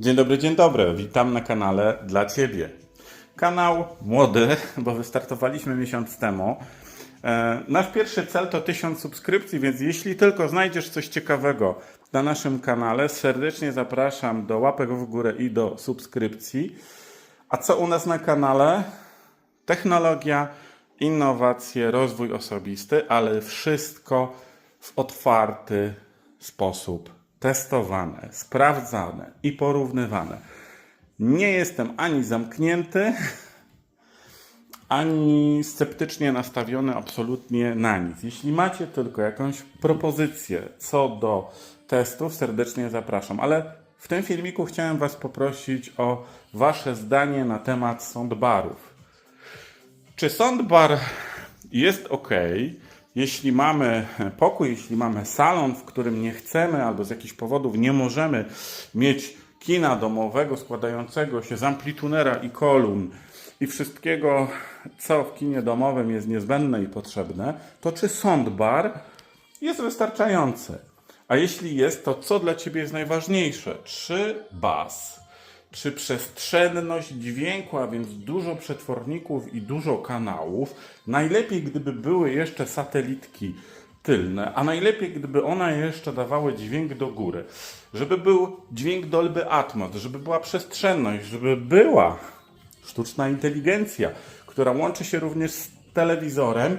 Dzień dobry, dzień dobry. Witam na kanale dla Ciebie. Kanał młody, bo wystartowaliśmy miesiąc temu. E, Nasz pierwszy cel to 1000 subskrypcji, więc jeśli tylko znajdziesz coś ciekawego na naszym kanale, serdecznie zapraszam do łapek w górę i do subskrypcji. A co u nas na kanale? Technologia, innowacje, rozwój osobisty, ale wszystko w otwarty sposób. Testowane, sprawdzane i porównywane. Nie jestem ani zamknięty, ani sceptycznie nastawiony absolutnie na nic. Jeśli macie tylko jakąś propozycję co do testów, serdecznie zapraszam. Ale w tym filmiku chciałem Was poprosić o Wasze zdanie na temat soundbarów. Czy soundbar jest ok, jeśli mamy pokój, jeśli mamy salon, w którym nie chcemy albo z jakichś powodów nie możemy mieć kina domowego składającego się z amplitunera i kolumn i wszystkiego, co w kinie domowym jest niezbędne i potrzebne, to czy soundbar jest wystarczający? A jeśli jest, to co dla Ciebie jest najważniejsze? Czy bas? Czy przestrzenność dźwięku, a więc dużo przetworników i dużo kanałów? Najlepiej, gdyby były jeszcze satelitki tylne, a najlepiej, gdyby one jeszcze dawały dźwięk do góry. Żeby był dźwięk Dolby Atmos, żeby była przestrzenność, żeby była sztuczna inteligencja, która łączy się również z telewizorem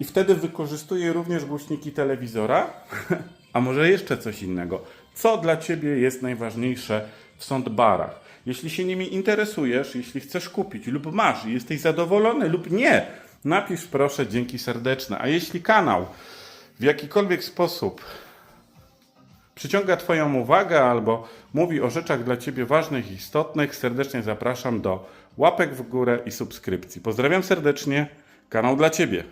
i wtedy wykorzystuje również głośniki telewizora, a może jeszcze coś innego. Co dla Ciebie jest najważniejsze w soundbarach? Jeśli się nimi interesujesz, jeśli chcesz kupić lub masz i jesteś zadowolony lub nie, napisz proszę dzięki serdeczne. A jeśli kanał w jakikolwiek sposób przyciąga Twoją uwagę albo mówi o rzeczach dla Ciebie ważnych istotnych, serdecznie zapraszam do łapek w górę i subskrypcji. Pozdrawiam serdecznie, kanał dla Ciebie.